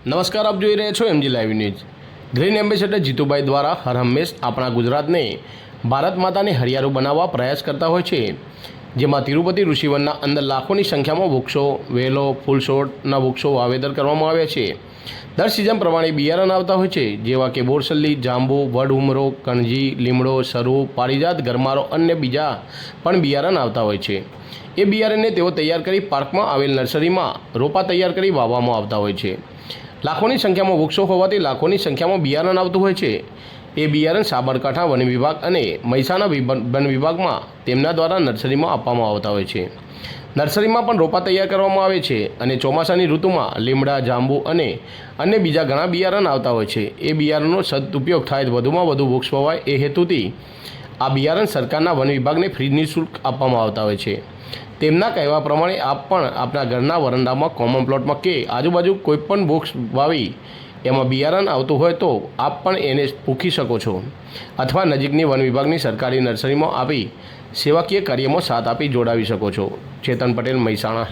નમસ્કાર, આપ જોઈ રહ્યા છો MG live news green ambassador Jitubhai દ્વારા હર હંમેશ આપણા ગુજરાતને ભારત માતાને હરિયાળું બનાવવા પ્રયાસ કરતા હોય છે. જેમાં તિરુપતિ ઋષિવનના અંદર લાખોની સંખ્યામાં વૃક્ષો, વેલો, ફૂલછોડના વૃક્ષો વાવેતર કરવામાં આવ્યા છે. દર સિઝન પ્રમાણે બિયારણ આવતા હોય છે, જેવા કે બોરસલ્લી, જાંબુ, વડ, ઉમરો, કણજી, લીમડો, સરુ, પારિજાત, ગરમારો અને બીજા પણ બિયારણ આવતા હોય છે. એ બિયારણને તેઓ તૈયાર કરી પાર્કમાં આવેલ નર્સરીમાં રોપા તૈયાર કરી વાવવામાં આવતા હોય છે. લાખોની સંખ્યામાં વૃક્ષો હોવાથી લાખોની સંખ્યામાં બિયારણ આવતું હોય છે. એ બિયારણ સાબરકાંઠા વન વિભાગ અને મહેસાણા વન વિભાગમાં તેમના દ્વારા નર્સરીમાં આપવામાં આવતા હોય છે. નર્સરીમાં પણ રોપા તૈયાર કરવામાં આવે છે અને ચોમાસાની ઋતુમાં લીમડા, જાંબુ અને અન્ય બીજા ઘણા બિયારણ આવતા હોય છે. એ બિયારણનો સદુપયોગ થાય વધુમાં વધુ વૃક્ષ વવાય એ હેતુથી આ બિયારણ સરકારના વન વિભાગને ફ્રી નિઃશુલ્ક આપવામાં આવતા હોય છે. તેમના કહેવા પ્રમાણે આપ પણ આપણા ઘરના વરંડામાં કોમન પ્લોટમાં કે આજુબાજુ કોઈપણ વૃક્ષ વાવી એમાં બિયારણ આવતું હોય તો આપ પણ એને પૂખી શકો છો. અથવા નજીકની વન વિભાગની સરકારી નર્સરીમાં આપી સેવાકીય કાર્યમાં સાથ આપી જોડાવી શકો છો. ચેતન પટેલ, મહેસાણા.